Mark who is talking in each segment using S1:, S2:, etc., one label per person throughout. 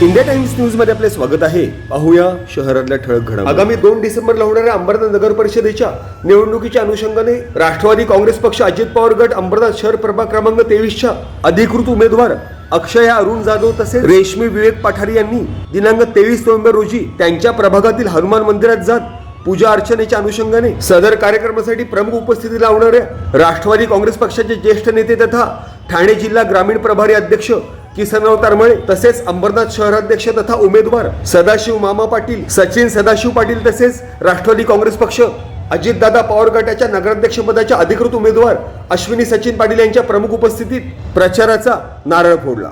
S1: India times न्यूजमध्ये आपले स्वागत आहे. पाहूया शहरातल्या ठळक घडा आगामी दोन डिसेंबरला होणाऱ्या अंबरनाथ नगर परिषदेच्या निवडणुकीच्या अनुषंगाने राष्ट्रवादी काँग्रेस पक्ष अजित पवार गट अंबरनाथ शहर प्रभाग क्रमांक तेवीसच्या अधिकृत उमेदवार अक्षय अरुण जाधव तसेच रेशमी विवेक पठारी यांनी दिनांक तेवीस नोव्हेंबर रोजी त्यांच्या प्रभागातील हनुमान मंदिरात जात पूजा अर्चनेच्या अनुषंगाने सदर कार्यक्रमासाठी प्रमुख उपस्थिती लावणाऱ्या राष्ट्रवादी काँग्रेस पक्षाचे ज्येष्ठ नेते तथा ठाणे जिल्हा ग्रामीण प्रभारी अध्यक्ष किसनराव तारमळे तसेच अंबरनाथ शहराध्यक्ष तथा उमेदवार सदाशिव मामा पाटील सचिन सदाशिव पाटील तसेच राष्ट्रवादी काँग्रेस पक्ष अजितदादा पवार गटाच्या नगराध्यक्षपदाच्या अधिकृत उमेदवार अश्विनी सचिन पाटील यांच्या प्रमुख उपस्थितीत प्रचाराचा नारळ फोडला.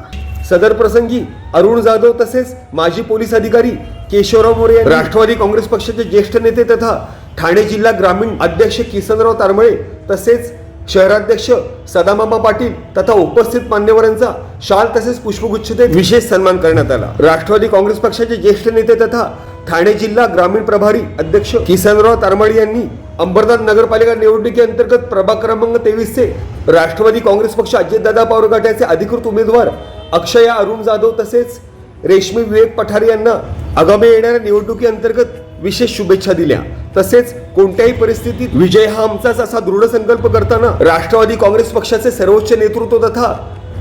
S1: सदर प्रसंगी अरुण जाधव तसेच माजी पोलीस अधिकारी केशवराव मोरे राष्ट्रवादी काँग्रेस पक्षाचे ज्येष्ठ नेते तथा ठाणे जिल्हा ग्रामीण अध्यक्ष किसनराव तारमळे तसेच शहराध्यक्ष सदामामा पाटील तथा उपस्थित मान्यवरांचा शाल तसेच पुष्पगुच्छ देत विशेष सन्मान करण्यात आला. राष्ट्रवादी काँग्रेस पक्षाचे ज्येष्ठ नेते तथा ठाणे जिल्हा ग्रामीण प्रभारी अध्यक्ष किसनराव तारमाळे यांनी अंबरनाथ नगरपालिका निवडणुकीअंतर्गत प्रभाग क्रमांक तेवीसचे राष्ट्रवादी काँग्रेस पक्ष अजितदादा पवार गटाचे अधिकृत उमेदवार अक्षया अरुण जाधव तसेच रेशमी विवेक पठारे यांना आगामी येणाऱ्या निवडणुकीअंतर्गत विशेष शुभेच्छा दिल्या. तसेच कोणत्याही परिस्थितीत विजय हा आमचाच असा दृढ संकल्प करताना राष्ट्रवादी काँग्रेस पक्षाचे सर्वोच्च नेतृत्व तथा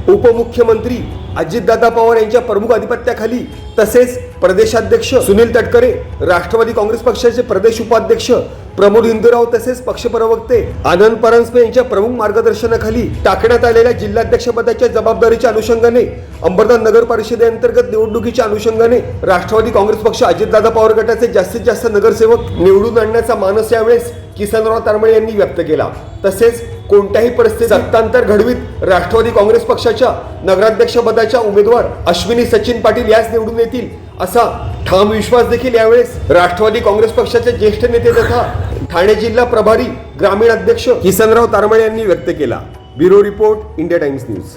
S1: उपमुख्यमंत्री अजितदादा पवार यांच्या प्रमुख अधिपत्याखाली तसेच प्रदेशाध्यक्ष सुनील तटकरे राष्ट्रवादी काँग्रेस पक्षाचे प्रदेश उपाध्यक्ष प्रमोद इंदुराव तसेच पक्षप्रवक्ते आनंद परांजपे यांच्या प्रमुख मार्गदर्शनाखाली टाकण्यात आलेल्या जिल्हाध्यक्षपदाच्या जबाबदारीच्या अनुषंगाने अंबरनाथ नगर परिषदेअंतर्गत निवडणुकीच्या अनुषंगाने राष्ट्रवादी काँग्रेस पक्ष अजितदादा पवार गटाचे जास्तीत जास्त नगरसेवक निवडून आणण्याचा मानस यावेळेस किसनराव तारमळे यांनी व्यक्त केला. तसेच कोणत्याही परिस्थितीत सत्तांतर घडवीत राष्ट्रवादी काँग्रेस पक्षाच्या नगराध्यक्षपदाच्या उमेदवार अश्विनी सचिन पाटील याच निवडून येतील असा ठाम विश्वास देखील यावेळेस राष्ट्रवादी काँग्रेस पक्षाचे ज्येष्ठ नेते तथा ठाणे जिल्हा प्रभारी ग्रामीण अध्यक्ष किसनराव तारमळे यांनी व्यक्त केला. Bureau report India Times news.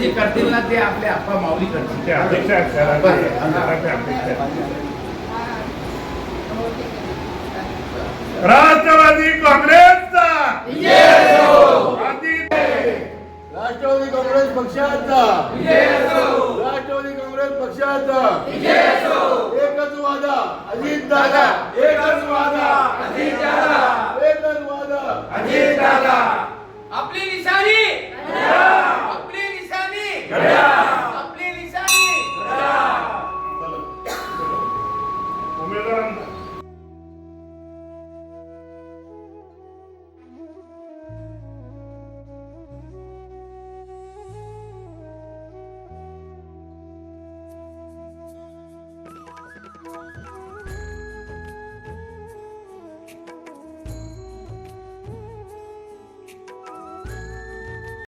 S2: जे करतील ना ते आपले आप्पा माऊली करतील.
S3: राष्ट्रवादी काँग्रेसचा
S4: राष्ट्रवादी काँग्रेस पक्षाचा! राष्ट्रवादी काँग्रेस पक्षाचा अजित दादा. एकच वादा. अजित दादा. एकच वादा.
S2: निशाणी